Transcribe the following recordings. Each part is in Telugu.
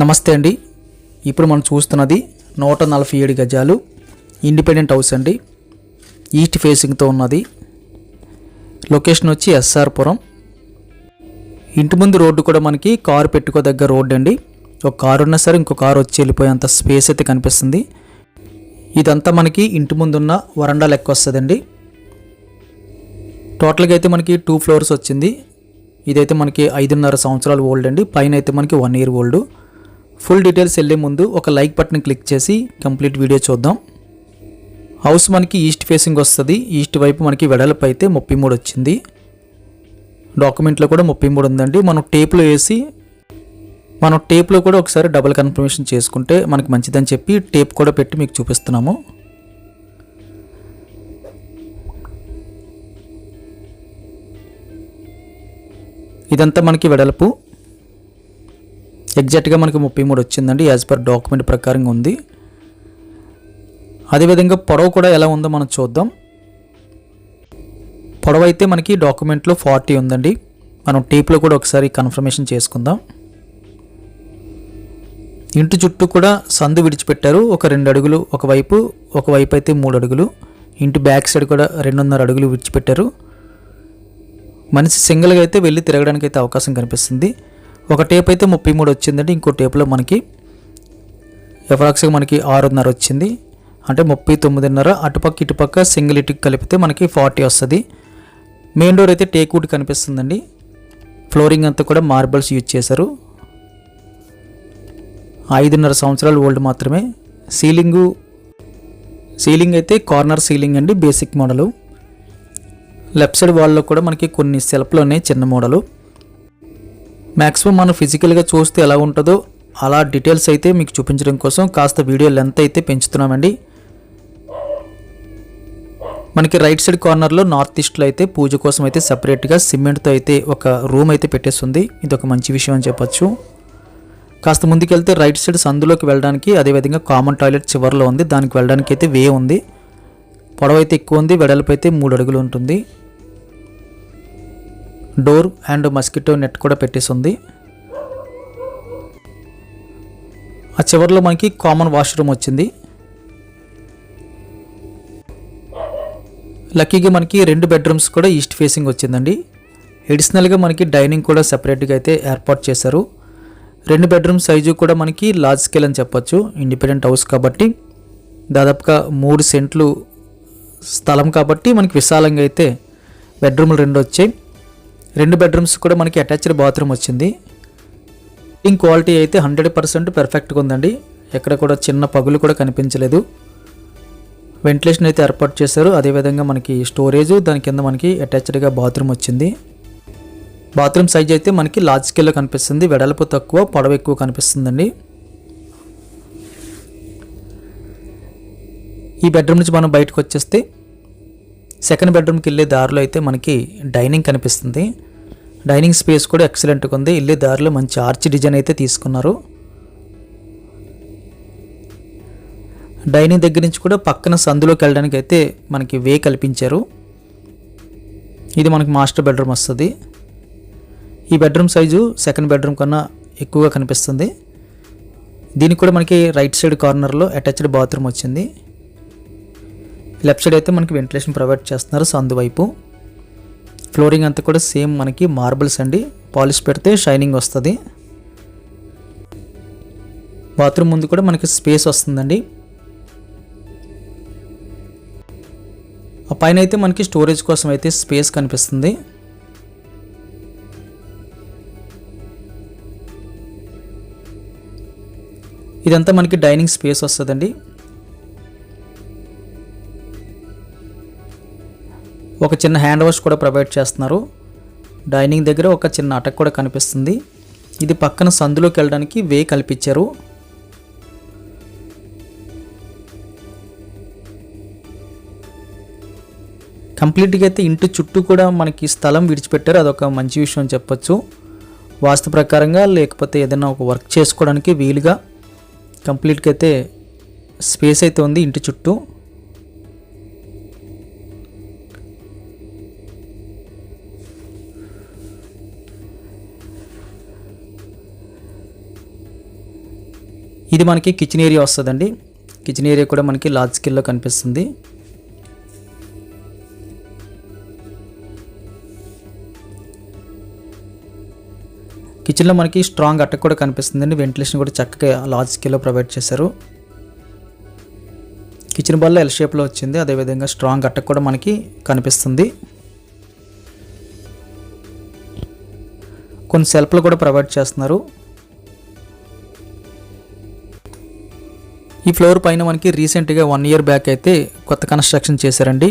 నమస్తే అండి. ఇప్పుడు మనం చూస్తున్నది నూట నలభై ఏడు గజాలు ఇండిపెండెంట్ హౌస్ అండి. ఈస్ట్ ఫేసింగ్తో ఉన్నది. లొకేషన్ వచ్చి ఎస్ఆర్పురం ఇంటి ముందు రోడ్డు కూడా మనకి కారు పెట్టుకోదగ్గ రోడ్డు అండి. ఒక కారు ఉన్నా సరే ఇంకో కారు వచ్చి వెళ్ళిపోయేంత స్పేస్ అయితే కనిపిస్తుంది. ఇదంతా మనకి ఇంటి ముందు ఉన్న వరండా లెక్క వస్తుందండి. టోటల్గా అయితే మనకి టూ ఫ్లోర్స్ వచ్చింది. ఇదైతే మనకి ఐదున్నర సంవత్సరాలు ఓల్డ్ అండి. పైన అయితే మనకి one year old. Full details వెళ్ళే ముందు ఒక లైక్ బటన్ క్లిక్ చేసి కంప్లీట్ వీడియో చూద్దాం. హౌస్ మనకి ఈస్ట్ ఫేసింగ్ వస్తుంది. ఈస్ట్ వైపు మనకి వెడల్పు అయితే ముప్పై మూడు వచ్చింది. డాక్యుమెంట్లో కూడా ముప్పై మూడు ఉందండి. మనం టేప్లో వేసి మనం టేప్లో కూడా ఒకసారి డబుల్ కన్ఫర్మేషన్ చేసుకుంటే మనకి మంచిదని చెప్పి టేప్ కూడా పెట్టి మీకు చూపిస్తున్నాము. ఇదంతా మనకి వెడల్పు. ఎగ్జాక్ట్గా మనకి ముప్పై మూడు వచ్చిందండి. యాజ్ పర్ డాక్యుమెంట్ ప్రకారంగా ఉంది. అదేవిధంగా పొడవు కూడా ఎలా ఉందో మనం చూద్దాం. పొడవు అయితే మనకి డాక్యుమెంట్లో ఫార్టీ ఉందండి. మనం టేప్లో కూడా ఒకసారి కన్ఫర్మేషన్ చేసుకుందాం. ఇంటి చుట్టూ కూడా సందు విడిచిపెట్టారు. ఒక రెండు అడుగులు ఒకవైపు ఒకవైపు అయితే మూడు అడుగులు. ఇంటి బ్యాక్ సైడ్ కూడా రెండున్నర అడుగులు విడిచిపెట్టారు. మనిషి సింగిల్గా అయితే వెళ్ళి తిరగడానికి అయితే అవకాశం కనిపిస్తుంది. ఒక టేప్ అయితే ముప్పై మూడు వచ్చిందండి ఇంకో టేప్లో మనకి ఎఫరాక్స్గా మనకి ఆరున్నర వచ్చింది. అంటే ముప్పై తొమ్మిదిన్నర అటుపక్క ఇటుపక్క సింగిల్ ఇటుకు కలిపితే మనకి ఫార్టీ వస్తుంది. మెయిన్ డోర్ అయితే టేక్వుడ్ కనిపిస్తుందండి. ఫ్లోరింగ్ అంతా కూడా మార్బల్స్ యూజ్ చేశారు. ఐదున్నర సంవత్సరాలు ఓల్డ్ మాత్రమే. సీలింగు సీలింగ్ అయితే కార్నర్ సీలింగ్ అండి బేసిక్ మోడలు లెఫ్ట్ సైడ్ వాల్లో కూడా మనకి కొన్ని సెల్ఫ్లోనే చిన్న మోడలు మ్యాక్సిమం మనం ఫిజికల్గా చూస్తే ఎలా ఉంటుందో అలా డీటెయిల్స్ అయితే మీకు చూపించడం కోసం కాస్త వీడియో లెంత్ అయితే పెంచుతున్నామండి. మనకి రైట్ సైడ్ కార్నర్లో నార్త్ ఈస్ట్లో అయితే పూజ కోసం అయితే సపరేట్గా సిమెంట్తో అయితే ఒక రూమ్ అయితే పెట్టేస్తుంది. ఇది ఒక మంచి విషయం అని చెప్పొచ్చు. కాస్త ముందుకెళ్తే రైట్ సైడ్ సందులోకి వెళ్ళడానికి అదేవిధంగా కామన్ టాయిలెట్ చివరిలో ఉంది. దానికి వెళ్ళడానికి అయితే వే ఉంది. పొడవైతే అయితే ఎక్కువ ఉంది. వెడల్పు అయితే మూడు అడుగులు ఉంటుంది. డోర్ అండ్ మస్కిటో నెట్ కూడా పెట్టేసి ఉంది ఆ చివరిలో మనకి కామన్ వాష్రూమ్ వచ్చింది. లక్కీగా మనకి రెండు బెడ్రూమ్స్ కూడా ఈస్ట్ ఫేసింగ్ వచ్చిందండి. ఎడిషనల్గా మనకి డైనింగ్ కూడా సపరేట్గా అయితే ఏర్పాటు చేశారు. రెండు బెడ్రూమ్ సైజు కూడా మనకి లార్జ్ స్కేల్ అని చెప్పొచ్చు ఇండిపెండెంట్ హౌస్ కాబట్టి. దాదాపుగా మూడు సెంట్లు స్థలం కాబట్టి మనకి విశాలంగా అయితే బెడ్రూమ్లు రెండు వచ్చాయి. రెండు బెడ్రూమ్స్ కూడా మనకి అటాచ్డ్ బాత్రూమ్ వచ్చింది. ఇంక్ క్వాలిటీ అయితే హండ్రెడ్ పర్సెంట్ పర్ఫెక్ట్గా ఉందండి. ఎక్కడ కూడా చిన్న పగులు కూడా కనిపించలేదు. వెంటిలేషన్ అయితే ఏర్పాటు చేశారు. అదేవిధంగా మనకి స్టోరేజ్ దాని కింద మనకి అటాచ్డ్గా బాత్రూమ్ వచ్చింది. బాత్రూమ్ సైజ్ అయితే మనకి లార్జ్ స్కేల్లో కనిపిస్తుంది. వెడల్పు తక్కువ పొడవు ఎక్కువ కనిపిస్తుందండి. ఈ బెడ్రూమ్ నుంచి మనం బయటకు వచ్చేస్తే సెకండ్ బెడ్రూమ్కి వెళ్ళే దారిలో అయితే మనకి డైనింగ్ కనిపిస్తుంది. డైనింగ్ స్పేస్ కూడా ఎక్సలెంట్గా ఉంది. వెళ్ళే దారిలో మంచి ఆర్చ్ డిజైన్ అయితే తీసుకున్నారు. డైనింగ్ దగ్గర నుంచి కూడా పక్కన సందులోకి వెళ్ళడానికి అయితే మనకి వే కల్పించారు. ఇది మనకి మాస్టర్ బెడ్రూమ్ వస్తుంది. ఈ బెడ్రూమ్ సైజు సెకండ్ బెడ్రూమ్ కన్నా ఎక్కువగా కనిపిస్తుంది. దీనికి కూడా మనకి రైట్ సైడ్ కార్నర్లో అటాచ్డ్ బాత్రూమ్ వచ్చింది. లెఫ్ట్ సైడ్ అయితే మనకి వెంటిలేషన్ ప్రొవైడ్ చేస్తున్నారు. సో అందువైపు ఫ్లోరింగ్ అంతా కూడా సేమ్ మనకి మార్బుల్స్ అండి. పాలిష్ పెడితే షైనింగ్ వస్తుంది. బాత్రూమ్ ముందు కూడా మనకి స్పేస్ వస్తుందండి. ఆ పైన అయితే మనకి స్టోరేజ్ కోసం అయితే స్పేస్ కనిపిస్తుంది. ఇదంతా మనకి డైనింగ్ స్పేస్ వస్తుందండి. ఒక చిన్న హ్యాండ్ వాష్ కూడా ప్రొవైడ్ చేస్తున్నారు. డైనింగ్ దగ్గర ఒక చిన్న అటక్ కూడా కనిపిస్తుంది. ఇది పక్కన సందులోకి వెళ్ళడానికి వే కల్పించారు. కంప్లీట్గా అయితే ఇంటి చుట్టూ కూడా మనకి స్థలం విడిచిపెట్టారు. అదొక మంచి విషయం అని చెప్పొచ్చు. వాస్తు ప్రకారంగా లేకపోతే ఏదైనా ఒక వర్క్ చేసుకోవడానికి వీలుగా కంప్లీట్గా అయితే స్పేస్ అయితే ఉంది ఇంటి చుట్టూ. ఇది మనకి కిచెన్ ఏరియా వస్తుందండి. కిచెన్ ఏరియా కూడా మనకి లార్జ్ స్కేల్లో కనిపిస్తుంది. కిచెన్లో మనకి స్ట్రాంగ్ అట్ట కూడా కనిపిస్తుందండి. వెంటిలేషన్ కూడా చక్కగా లార్జ్ స్కేల్లో ప్రొవైడ్ చేశారు. కిచెన్ బల్ల ఎల్ షేప్లో వచ్చింది. అదేవిధంగా స్ట్రాంగ్ అట్ట కూడా మనకి కనిపిస్తుంది. కొన్ని సెల్ఫ్లు కూడా ప్రొవైడ్ చేస్తున్నారు. ఈ ఫ్లోర్ పైన మనకి రీసెంట్గా వన్ ఇయర్ బ్యాక్ అయితే కొత్త కన్స్ట్రక్షన్ చేశారండి.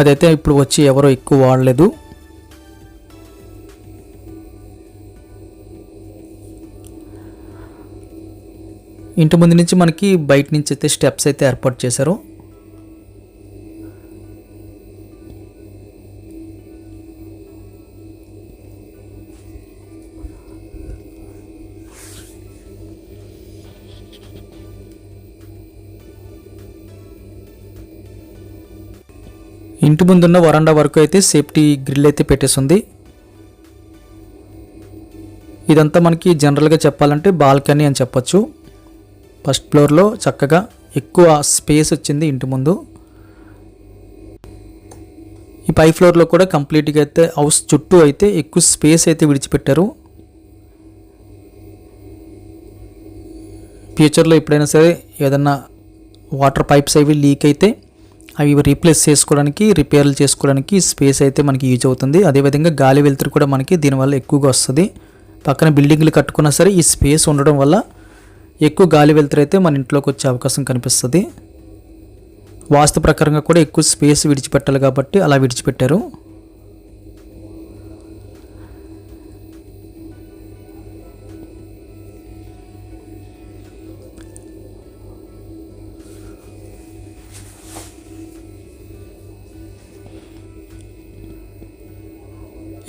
అదైతే ఇప్పుడు వచ్చి ఎవరో ఎక్కువ వాడలేదు. ఇంటి ముందు నుంచి మనకి బయట నుంచి అయితే స్టెప్స్ అయితే ఏర్పాటు చేశారు. ఇంటి ముందున్న వరండా వరకు అయితే సేఫ్టీ గ్రిల్ అయితే పెట్టేసింది. ఇదంతా మనకి జనరల్గా చెప్పాలంటే బాల్కనీ అని చెప్పొచ్చు. ఫస్ట్ ఫ్లోర్లో చక్కగా ఎక్కువ స్పేస్ వచ్చింది ఇంటి ముందు. ఈ పై ఫ్లోర్లో కూడా కంప్లీట్గా అయితే హౌస్ చుట్టూ అయితే ఎక్కువ స్పేస్ అయితే విడిచిపెట్టారు. ఫ్యూచర్లో ఎప్పుడైనా సరే ఏదన్నా వాటర్ పైప్స్ అవి లీక్ అయితే అవి రీప్లేస్ చేసుకోవడానికి రిపేర్లు చేసుకోవడానికి స్పేస్ అయితే మనకి యూజ్ అవుతుంది. అదేవిధంగా గాలి వెలుతురు కూడా మనకి దీనివల్ల ఎక్కువగా వస్తుంది. పక్కన బిల్డింగ్లు కట్టుకున్నా సరే ఈ స్పేస్ ఉండడం వల్ల ఎక్కువ గాలి వెలుతురు అయితే మన ఇంట్లోకి వచ్చే అవకాశం కనిపిస్తుంది. వాస్తు ప్రకారంగా కూడా ఎక్కువ స్పేస్ విడిచిపెట్టాలి కాబట్టి అలా విడిచిపెట్టారు.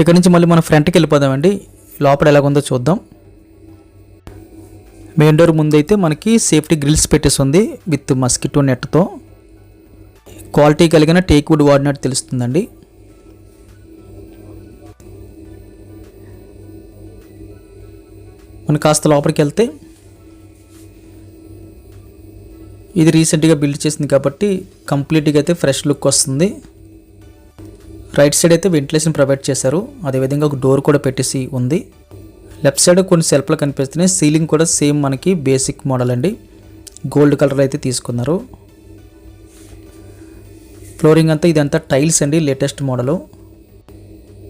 ఇక్కడ నుంచి మళ్ళీ మనం ఫ్రంట్కి వెళ్ళిపోదామండి. లోపల ఎలాగుందో చూద్దాం. మెయిన్ డోర్ ముందైతే మనకి సేఫ్టీ గ్రిల్స్ పెట్టేసి ఉంది విత్ మస్కిటో నెట్తో. క్వాలిటీ కలిగిన టేక్ వుడ్ వాడినట్టు తెలుస్తుందండి. మనం కాస్త లోపలికి వెళ్తే ఇది రీసెంట్గా బిల్డ్ చేసింది కాబట్టి కంప్లీట్గా అయితే ఫ్రెష్ లుక్ వస్తుంది. రైట్ సైడ్ అయితే వెంటిలేషన్ ప్రొవైడ్ చేశారు. అదేవిధంగా ఒక డోర్ కూడా పెట్టేసి ఉంది. లెఫ్ట్ సైడ్ కొన్ని సెల్ఫ్లు కనిపిస్తున్నాయి. సీలింగ్ కూడా సేమ్ మనకి బేసిక్ మోడల్ అండి. గోల్డ్ కలర్ అయితే తీసుకున్నారు. ఫ్లోరింగ్ అంతా ఇదంతా టైల్స్ అండి లేటెస్ట్ మోడలు.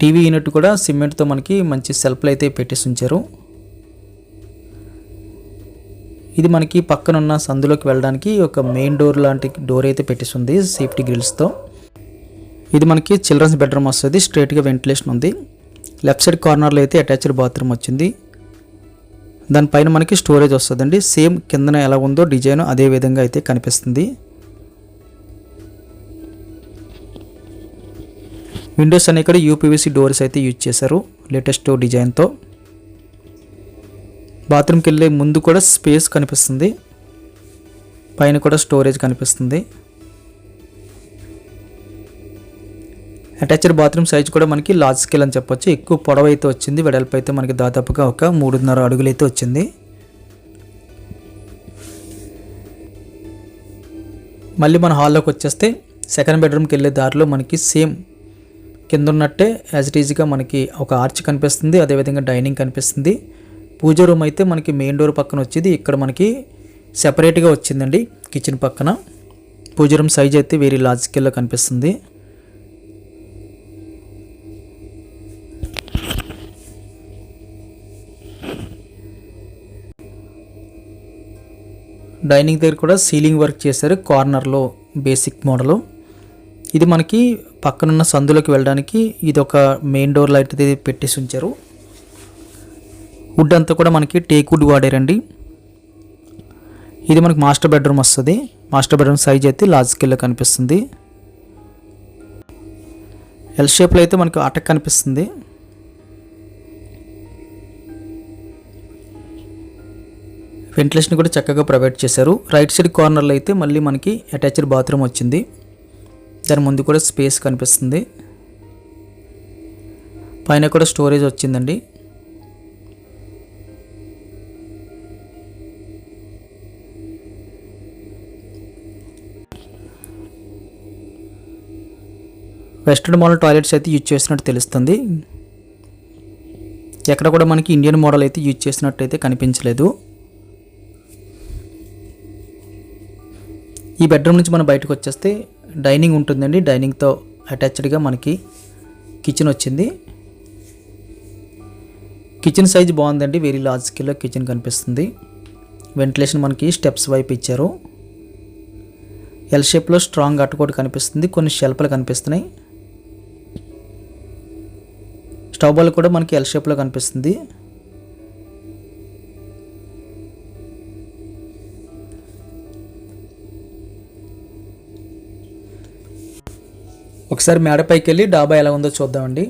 టీవీ యూనిట్ కూడా సిమెంట్తో మనకి మంచి సెల్ఫ్లు అయితే పెట్టేసి ఉంచారు. ఇది మనకి పక్కనున్న సందులోకి వెళ్ళడానికి ఒక మెయిన్ డోర్ లాంటి డోర్ అయితే పెట్టేసి ఉంది సేఫ్టీ గ్రిల్స్తో ఇది మనకి చిల్డ్రన్స్ బెడ్రూమ్ వస్తుంది. స్ట్రేట్గా వెంటిలేషన్ ఉంది. లెఫ్ట్ సైడ్ కార్నర్లో అయితే అటాచ్డ్ బాత్రూమ్ వచ్చింది. దానిపైన మనకి స్టోరేజ్ వస్తుందండి. సేమ్ కిందన ఎలా ఉందో డిజైన్ అదే విధంగా అయితే కనిపిస్తుంది. విండోస్ అనే ఇక్కడ యూపీవీసీ డోర్స్ అయితే యూజ్ చేశారు. లేటెస్ట్ డిజైన్తో బాత్రూమ్కి వెళ్ళే ముందు కూడా స్పేస్ కనిపిస్తుంది. పైన కూడా స్టోరేజ్ కనిపిస్తుంది. అటాచ్డ్ బాత్రూమ్ సైజ్ కూడా మనకి లార్జ్ స్కేల్ అని చెప్పొచ్చు. ఎక్కువ పొడవు అయితే వచ్చింది. వెడల్పు అయితే మనకి దాదాపుగా ఒక మూడున్నర అడుగులు అయితే వచ్చింది. మళ్ళీ మన హాల్లోకి వచ్చేస్తే సెకండ్ బెడ్రూమ్కి వెళ్ళే దారిలో మనకి సేమ్ కింద ఉన్నట్టే యాజ్ ఇట్ ఈజీగా మనకి ఒక ఆర్చ్ కనిపిస్తుంది. అదేవిధంగా డైనింగ్ కనిపిస్తుంది. పూజ రూమ్ అయితే మనకి మెయిన్ డోర్ పక్కన వచ్చేది. ఇక్కడ మనకి సెపరేట్గా వచ్చిందండి కిచెన్ పక్కన. పూజ రూమ్ సైజ్ అయితే వేరే లార్జ్ స్కేల్లో కనిపిస్తుంది. డైనింగ్ దగ్గర కూడా సీలింగ్ వర్క్ చేశారు కార్నర్లో బేసిక్ మోడలు. ఇది మనకి పక్కనున్న సందులోకి వెళ్ళడానికి ఇది ఒక మెయిన్ డోర్ లైట్ పెట్టేసి ఉంచారు. వుడ్ అంతా కూడా మనకి టేక్ వుడ్ వాడారండి. ఇది మనకి మాస్టర్ బెడ్రూమ్ వస్తుంది. మాస్టర్ బెడ్రూమ్ సైజ్ అయితే లార్జ్ స్కేల్లో కనిపిస్తుంది. ఎల్ షేప్లో అయితే మనకి అటక్ కనిపిస్తుంది. వెంటిలేషన్ కూడా చక్కగా ప్రొవైడ్ చేశారు. రైట్ సైడ్ కార్నర్లో అయితే మళ్ళీ మనకి అటాచ్డ్ బాత్రూమ్ వచ్చింది. దాని ముందు కూడా స్పేస్ కనిపిస్తుంది. పైన కూడా స్టోరేజ్ వచ్చిందండి. వెస్టర్న్ మోడల్ టాయిలెట్స్ అయితే యూజ్ చేసినట్టు తెలుస్తుంది. ఎక్కడ కూడా మనకి ఇండియన్ మోడల్ అయితే యూజ్ చేసినట్టు అయితే కనిపించలేదు. ఈ బెడ్రూమ్ నుంచి మనం బయటకు వచ్చేస్తే డైనింగ్ ఉంటుందండి. డైనింగ్తో అటాచ్డ్గా మనకి కిచెన్ వచ్చింది. కిచెన్ సైజ్ బాగుందండి. వెరీ లార్జ్ స్కేల్లో కిచెన్ కనిపిస్తుంది. వెంటిలేషన్ మనకి స్టెప్స్ వైపు ఇచ్చారు. ఎల్ షేప్లో స్ట్రాంగ్ అట్టుకోటి కనిపిస్తుంది. కొన్ని షెల్ఫ్లు కనిపిస్తున్నాయి. స్టవ్ బాల్ కూడా మనకి ఎల్ షేప్లో కనిపిస్తుంది. ఒకసారి మేడపైకి వెళ్ళి డాబా ఎలా ఉందో చూద్దామండి.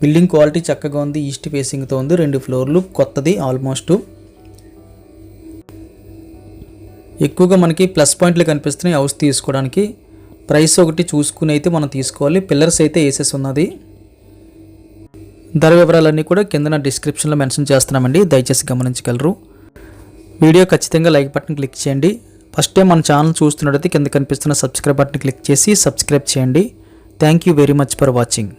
బిల్డింగ్ క్వాలిటీ చక్కగా ఉంది ఈస్ట్ ఫేసింగ్తో ఉంది రెండు ఫ్లోర్లు కొత్తది ఆల్మోస్ట్. ఎక్కువగా మనకి ప్లస్ పాయింట్లు కనిపిస్తున్నాయి హౌస్ తీసుకోవడానికి. ప్రైస్ ఒకటి చూసుకుని అయితే మనం తీసుకోవాలి. పిల్లర్స్ అయితే వేసేసి ఉన్నది. ధర వివరాలన్నీ కూడా కింద నా డిస్క్రిప్షన్లో మెన్షన్ చేస్తున్నామండి. దయచేసి గమనించగలరు. వీడియో ఖచ్చితంగా లైక్ బటన్ క్లిక్ చేయండి. ఫస్ట్ టైం మన ఛానల్ చూస్తున్నట్టయితే కింద కనిపిస్తున్న సబ్స్క్రైబ్ బటన్ క్లిక్ చేసి సబ్స్క్రైబ్ చేయండి. Thank you very much for watching.